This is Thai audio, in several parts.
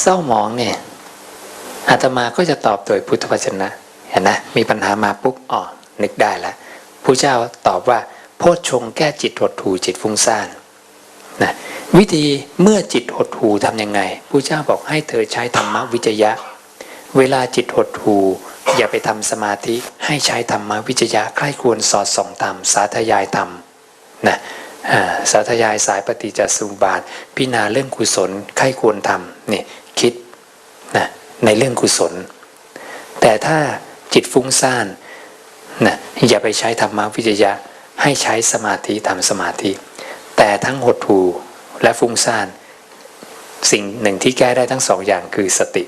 เศร้าหมองเนี่ยอาตมาก็จะตอบโดยพุทธวจนะเห็นนะมีปัญหามาปุ๊บอ๋อนึกได้ล้วผู้เจ้าตอบว่า โพชฌงแก้จิตหดหูจิตฟุ้งซ่านนะวิธีเมื่อจิตหดหูทำยังไงผู้เจ้าบอกให้เธอใช้ธรรมวิจยะ เวลาจิตหดหูอย่าไปทำสมาธิให้ใช้ธรรมวิจยะใคร่ควรสอดส่องธรรมสาธยายธรรมนะสาธยายสายปฏิจจสมุบาทพิจารณาเรื่องกุศลใคร่ควรทำนี่ นะในเรื่องกุศล แต่ถ้าจิตฟุ้งซ่านนะอย่าไปใช้ธรรมวิจยะให้ใช้สมาธิทำสมาธิ แต่ทั้งหดหูและฟุ้งซ่านสิ่งหนึ่งที่แก้ได้ทั้งสองอย่างคือสติ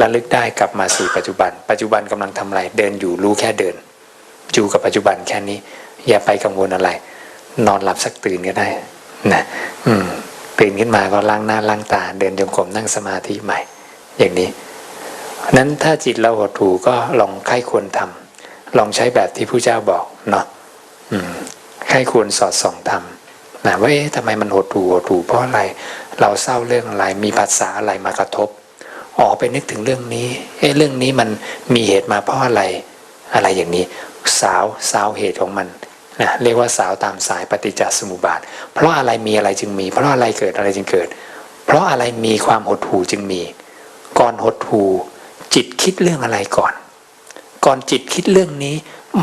ระลึกได้กลับมาสู่ปัจจุบัน ปัจจุบันกำลังทำอะไรเดินอยู่รู้แค่เดิน อยู่กับปัจจุบันแค่นี้ อย่าไปกังวลอะไร นอนหลับสักตื่นก็ได้นะอืมตื่นขึ้นมาก็ล้างหน้าล้างตา เดินจงกรมนั่งสมาธิใหม่ อย่างนี้นั้นถ้าจิตเราหดหู่ก็ลองไข้ควรทำลองใช้แบบที่ผู้เจ้าบอกเนาะอืมไข้ควรสอดส่องทำนะว่าเอ๊ะทำไมมันหดหู่หดหู่เพราะอะไร เราเศร้าเรื่องอะไร มีภาษาอะไรมากระทบอ๋อไปนึกถึงเรื่องนี้ เอ๊ะเรื่องนี้มันมีเหตุมาเพราะอะไร อะไรอย่างนี้ สาวสาวเหตุของมันนะเรียกว่าสาวตามสายปฏิจจสมุปบาท เพราะอะไรมีอะไรจึงมี เพราะอะไรเกิดอะไรจึงเกิด เพราะอะไรมีความหดหู่จึงมี ก่อนหดหูจิตคิดเรื่องอะไรก่อน ก่อนจิตคิดเรื่องนี้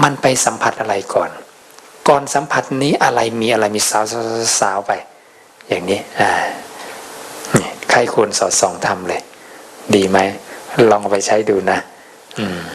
มันไปสัมผัสอะไรก่อน ก่อนสัมผัสนี้อะไรมีอะไรมีสาวสาวสาวไป อย่างนี้อ่านี่ใครควรสอดส่องทำเลย ดีไหมลองไปใช้ดูนะ อืม